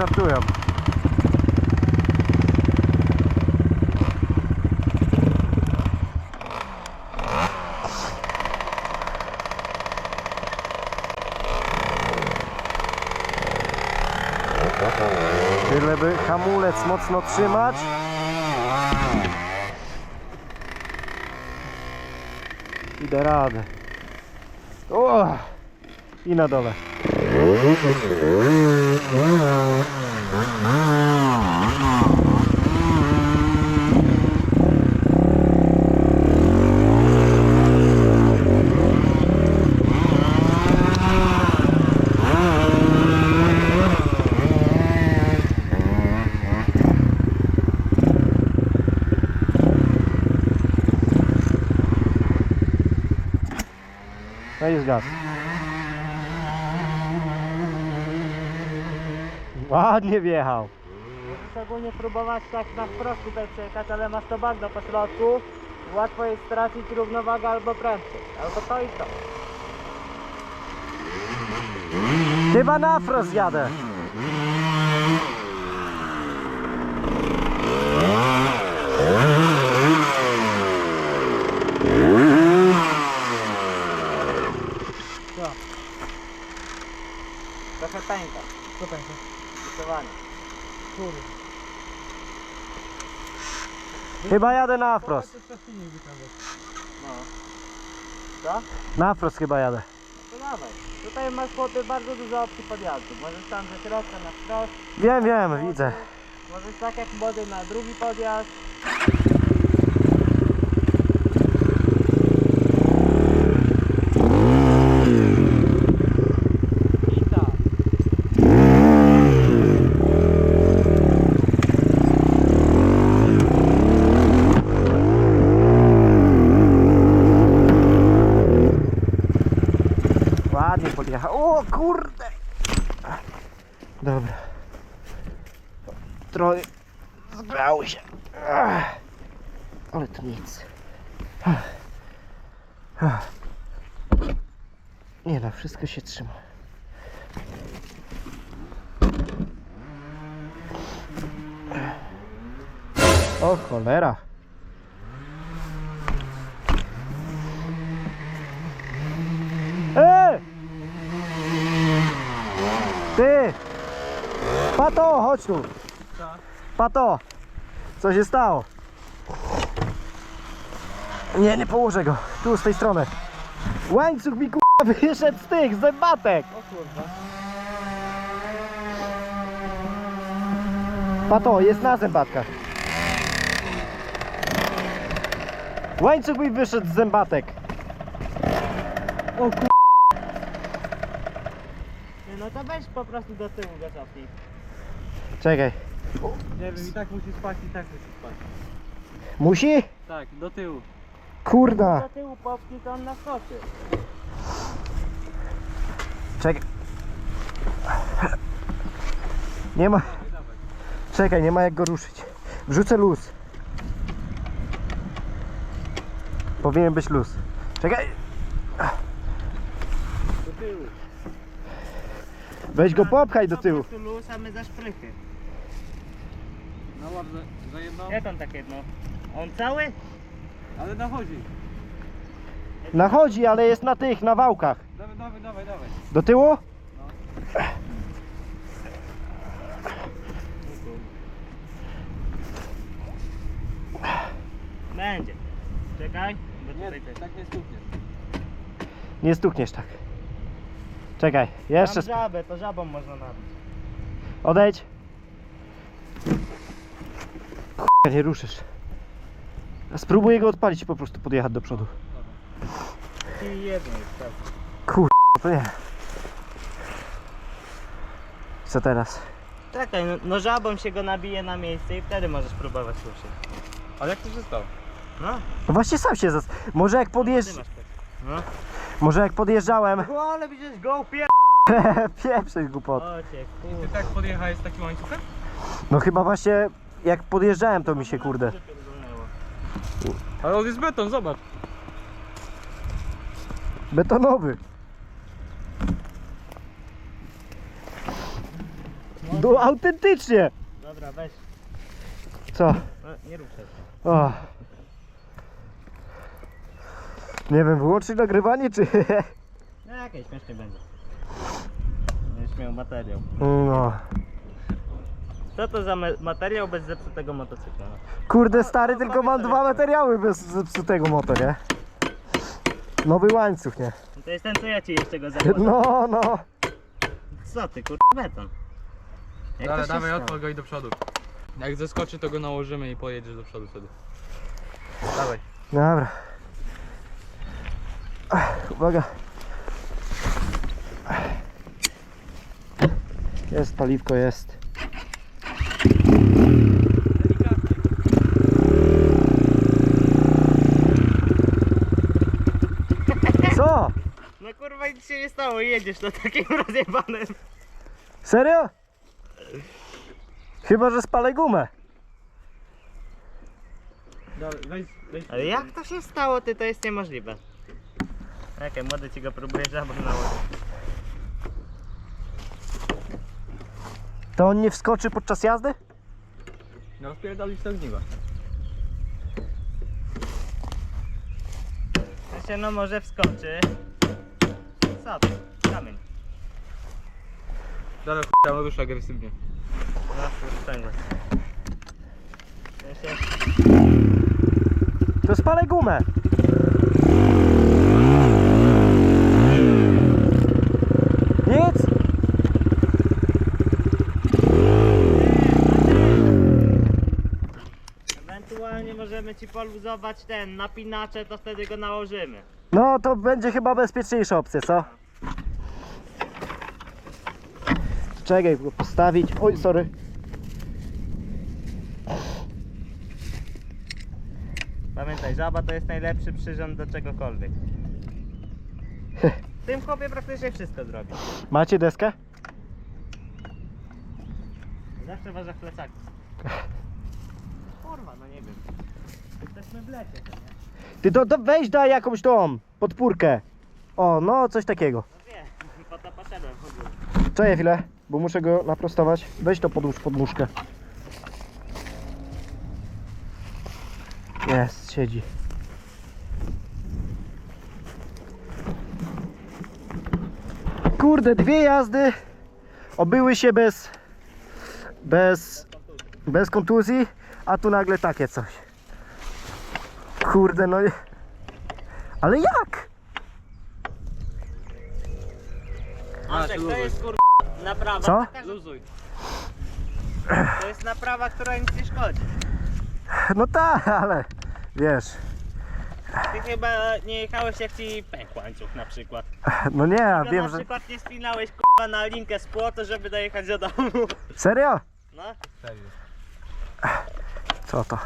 żartują. Tyle by hamulec mocno trzymać. Idę radę. O! I na dole. No i zgas. Ładnie wjechał. Możesz ogólnie próbować tak na wprost tutaj przejechać, ale masz to bagno po środku. Łatwo jest stracić równowagę albo prędkość. Albo to i to. Chyba na frost jadę. Co? Trochę pęka. Co pęka? Zdecydowanie. Kurde. Chyba jadę na frost. No. Co? Na frost chyba jadę. To dawaj. Tutaj masz chłopie bardzo dużo opcji podjazdu. Możesz tam ze środka na wprost. Wiem, wiem, widzę. Możesz tak jak młody na drugi podjazd. I tak. Ładnie podjechał. O kurde! Dobra. Trochę zgrały się. Ach. Ale to nic. Nie no, wszystko się trzyma. O cholera. Ej! Ty! Pato, chodź tu! Pato! Co się stało? Nie, nie położę go. Tu, z tej strony. Łańcuch mi kurwa wyszedł z tych zębatek! O kurwa. Pato, jest na zębatkach. Łańcuch mi wyszedł z zębatek. O kur... Nie, No to weź po prostu do tyłu go cofnij. Czekaj. Nie wiem, i tak musi spać, i tak musi spać. Musi? Tak, do tyłu. Kurda. Do tyłu popchnij, to on naskoczy. Czekaj. Nie ma. Czekaj, nie ma jak go ruszyć. Wrzucę luz. Powinien być luz. Czekaj. Do tyłu. Weź go popchaj do tyłu. Prostu luz, a my za szprychy. No łap za, za jedną, Jak on tak jedno? On cały? ale nachodzi. Nachodzi, ale jest na tych, na wałkach. Dawaj, dawaj, dawaj, dawaj. Do tyłu? Będzie. Czekaj, bo Nie, tutaj też. tak nie stukniesz. Nie stukniesz tak. Czekaj, jeszcze. Mam Sp- żabę, to żabą można nabić. odejdź. Ch- nie ruszysz. Spróbuję go odpalić i po prostu podjechać do przodu. I jedno jest tak. No to nie. Co teraz? Czekaj, no, no żabą się go nabije na miejsce i wtedy możesz próbować ruszyć. Ale jak to się stało? No, No właśnie sam się zas... Może jak ty podjeżdż... masz tak. No. Może jak podjeżdżałem... O, ale widzisz, go pier... Pieprzeć głupot. O cię, Ty kurde. tak podjechałeś z takim łańcuchem? No chyba właśnie jak podjeżdżałem to mi się kurde. Ale on jest beton, zobacz. Betonowy. No autentycznie! Dobra, weź. Co? No, nie ruszaj. O. Nie wiem, wyłączyć nagrywanie czy... No jakieś śmiesznie będzie. Będziesz miał materiał. No. Co to za me- materiał bez zepsutego motocykla? No? Kurde stary, tylko mam dwa materiały bez zepsutego moto, nie? Nowy łańcuch, nie? No to jest ten co ja ci jeszcze go zakładam. No, no. Co ty kur... beton. Jak Dawaj, to się dawaj, stało? odpal go i do przodu. Jak zeskoczy, to go nałożymy i pojedziesz do przodu wtedy. Dawaj. Dobra. Ach, Uwaga. Jest paliwko, jest. Co? No kurwa nic się nie stało, jedziesz na takim rozjebanym. Serio? Chyba, że spalę gumę. Dawaj, weź, weź. Ale jak to się stało ty, to jest niemożliwe. Okej, młody ci go próbuje żabą nałożyć. To on nie wskoczy podczas jazdy? No rozpierdolić to się no może wskoczy. Co to? Kamień. Dalej ch**a, rusz agresywnie. Ja się... To spalę gumę. Nic? Ewentualnie możemy ci poluzować ten napinacze, to wtedy go nałożymy. No to będzie chyba bezpieczniejsza opcja, co? Czekaj, go postawić. Oj, sorry. Pamiętaj, żaba to jest najlepszy przyrząd do czegokolwiek. W tym chłopie praktycznie wszystko zrobi. Macie deskę? Zawsze ważę w plecaku. Kurwa, no nie wiem. Jesteśmy w lecie, to nie? Ty to, to weź daj jakąś tą podpórkę. O, no coś takiego. No wiem, po to poszedłem w ogóle. Czekaj chwilę, bo muszę go naprostować. Weź to podłóż pod nóżkę. Jest, siedzi. Kurde, dwie jazdy obyły się bez bez bez kontuzji, a tu nagle takie coś. Kurde, no Ale jak? Andrzej, to jest kur... naprawa. Co? Luzuj. To jest naprawa, która nic nie szkodzi. No tak, ale wiesz, Ty chyba nie jechałeś jak ci pękł łańcuch na przykład. no nie, ja Tylko wiem, na że... przykład nie spinałeś k***a na linkę z płotu, żeby dojechać do domu. Serio? No, Serio. Co to?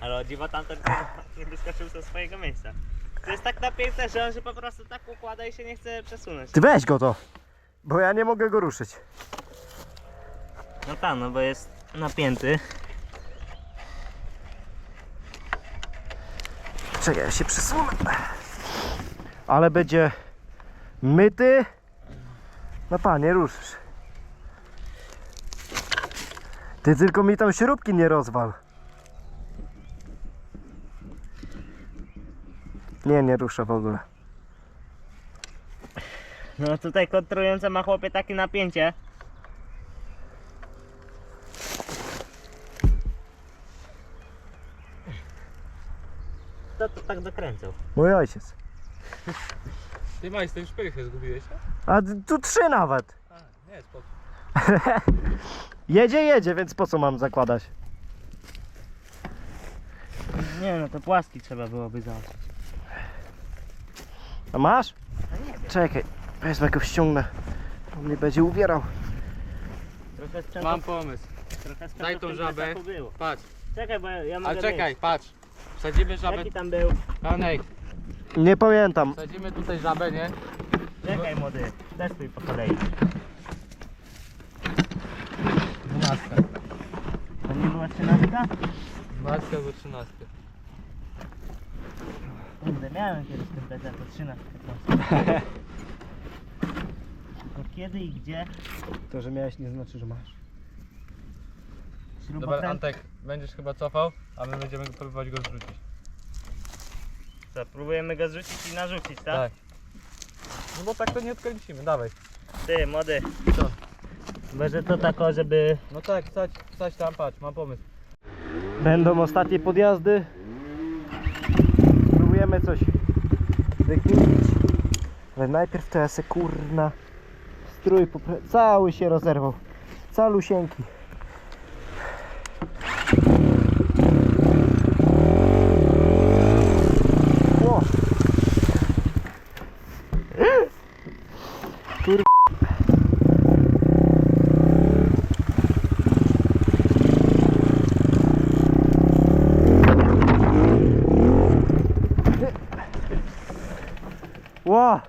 ale o dziwo tamten kurwa nie wyskoczył ze swojego miejsca. To jest tak napięte, że on się po prostu tak układa i się nie chce przesunąć. Ty weź go to, bo ja nie mogę go ruszyć. No tak, no bo jest napięty. Czekaj, ja się przesunę. Ale będzie myty. No panie, ruszysz. Ty tylko mi tam śrubki nie rozwal. Nie, nie ruszę w ogóle. No tutaj kontrujące ma chłopie takie napięcie. Kto to tak dokręcał? Mój ojciec. Ty majster, już pychę zgubiłeś? A tu trzy nawet. A, nie, spoko. Jedzie, jedzie, więc po co mam zakładać? Nie no, to płaski trzeba byłoby założyć. A masz? Czekaj, wezmę go ściągnę. On mnie będzie trochę sprzętu, Mam pomysł. trochę sprzętu Daj w tą tym żabę. plecaku było. Patrz. Czekaj, bo ja mogę Ale czekaj, patrz. Wsadzimy żabę. Jaki tam był? Panej, Nie pamiętam. wsadzimy tutaj żabę, nie? Czekaj młody, testuj po kolei. Dwunastka. To nie była trzynastka? Dwunastka albo trzynastka. Kurde, miałem kiedyś ten PC, to trzynastka. kiedy i gdzie. To, że miałeś nie znaczy, że masz. Dobra, Śrubokręt. Antek, będziesz chyba cofał, a my będziemy próbować go zrzucić. Co, próbujemy go zrzucić i narzucić, tak? Tak. No bo tak to nie odkręcimy, dawaj. Ty, młody. Co? Może to tako, żeby... No tak, stać, stać tam, patrz, mam pomysł. Będą ostatnie podjazdy. Spróbujemy coś wykminić. Ale najpierw to ja se kurna strój cały się rozerwał. Calusieńki. Ło!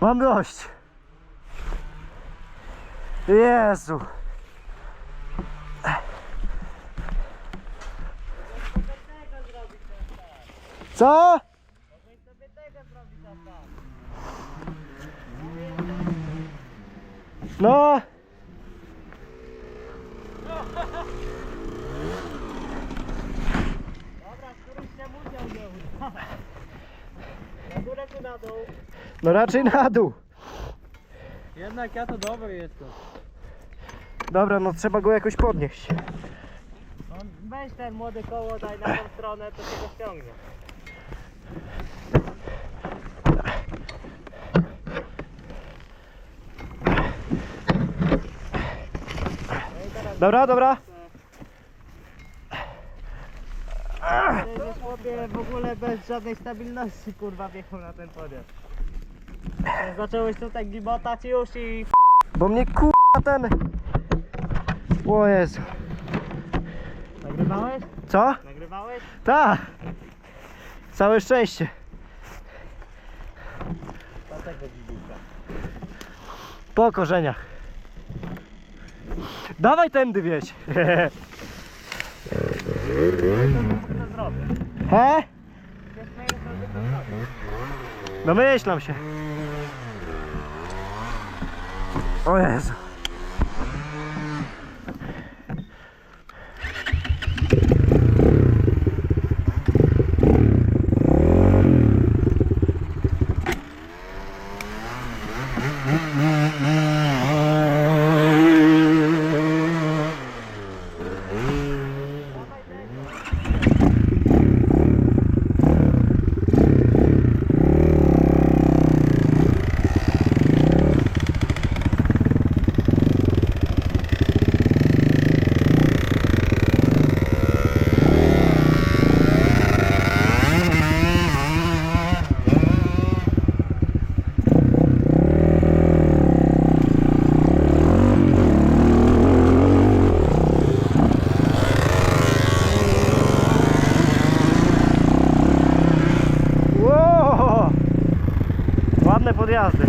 Mam dość. Jezu. Co? No. Dobra, któryś tam udział był. Czy na dół? No raczej na dół. Jednak ja to dobry jestem. Dobra, no trzeba go jakoś podnieść. No, weź ten młody koło, daj na tą stronę, to się go ściągnie. Dobra, dobra. Ty w ogóle bez żadnej stabilności kurwa wjechał na ten podjazd. Zacząłeś tutaj gibotać już i Bo mnie kurwa ten... O Jezu. Nagrywałeś? Co? Nagrywałeś? Ta. Całe szczęście. Dlatego. Po korzeniach. Dawaj tędy wieś. He? Domyślam się. O Jezu. Ło! Ładne podjazdy.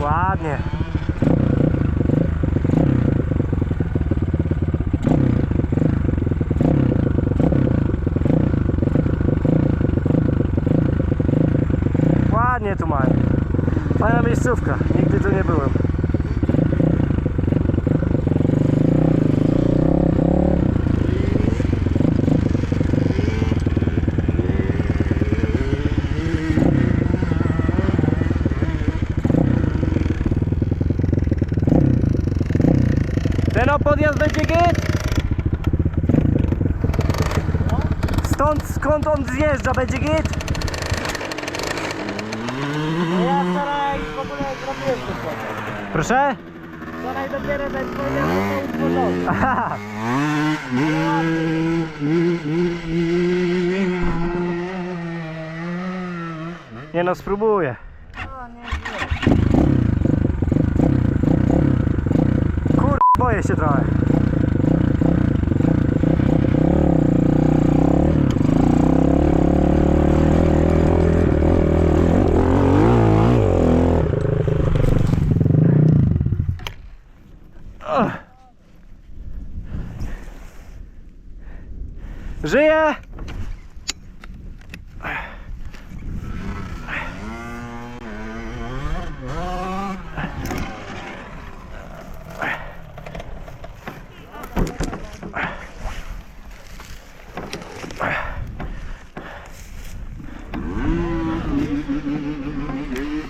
Ładnie. Ładnie tu mają. Fajna miejscówka. Nigdy tu nie byłem. Ten podjazd będzie git? Stąd, skąd on zjeżdża, będzie git? No ja wczoraj w ogóle zrobiłem to Proszę? Wczoraj dopiero ten pojazd został utworzony. Aha. Nie no, spróbuję. O, nie, Kur... boję się trochę.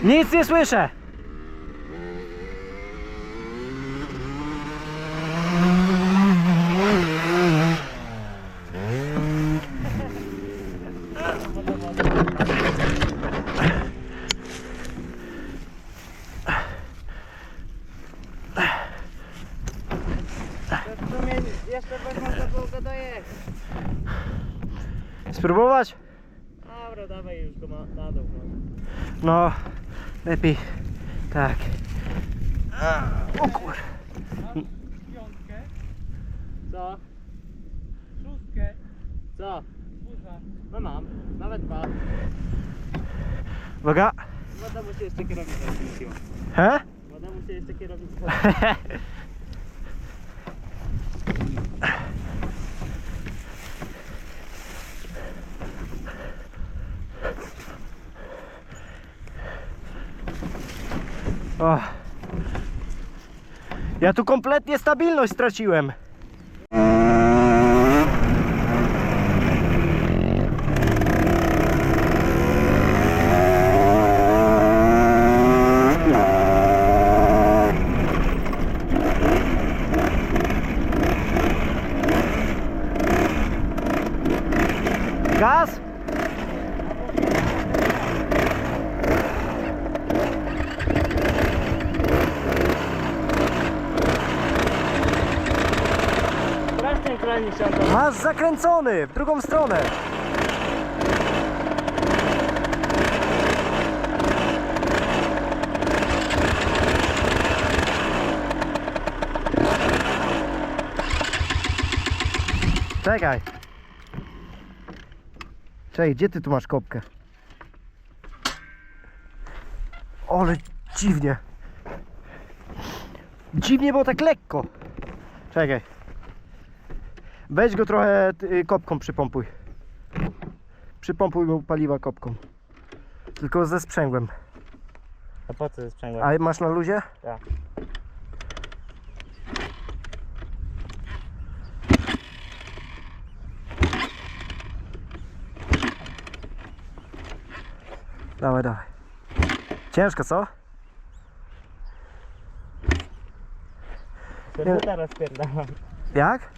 Nic nie słyszę! To w sumie jeszcze by można było go dojechać. Spróbować? Dobra, dawaj już go na, na dół. może. No, lepiej. Tak. O kur... Piątkę, Co? szóstkę, Co? No mam, nawet dwa. Uwaga. Woda mu się jeszcze kierownica zmieniła. He? Woda mu się jeszcze kierownica O. Ja tu kompletnie stabilność straciłem. Zakręcony w drugą stronę. Czekaj. Czekaj, gdzie ty tu masz kopkę? Ale dziwnie. Dziwnie było tak lekko. Czekaj. Weź go trochę y, kopką przypompuj. Przypompuj mu paliwa kopką. Tylko ze sprzęgłem. A po co jest sprzęgło? A masz na luzie? Tak. Dawaj, dawaj. Ciężko, co? Buta rozpierdalam. Jak?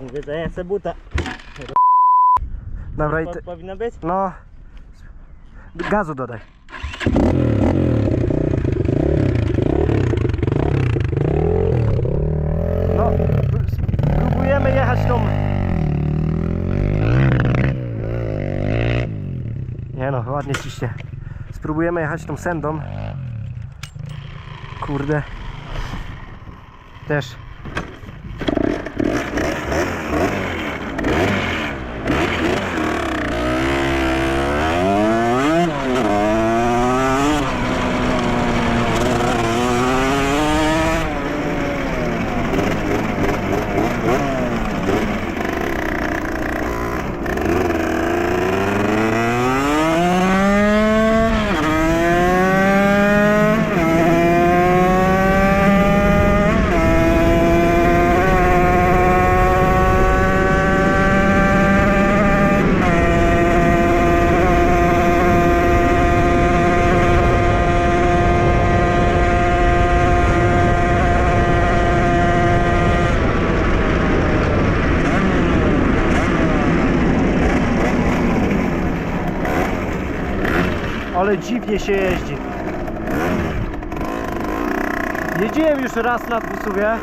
Mówię, ja chcę buta. Dobra, i ty... powinno być? No... Gazu dodaj. No, spróbujemy jechać tą... Nie no, ładnie ciśnie. Spróbujemy jechać tą sendą. Kurde. Też. Ale dziwnie się jeździ. Jeździłem już raz na dwusuwie.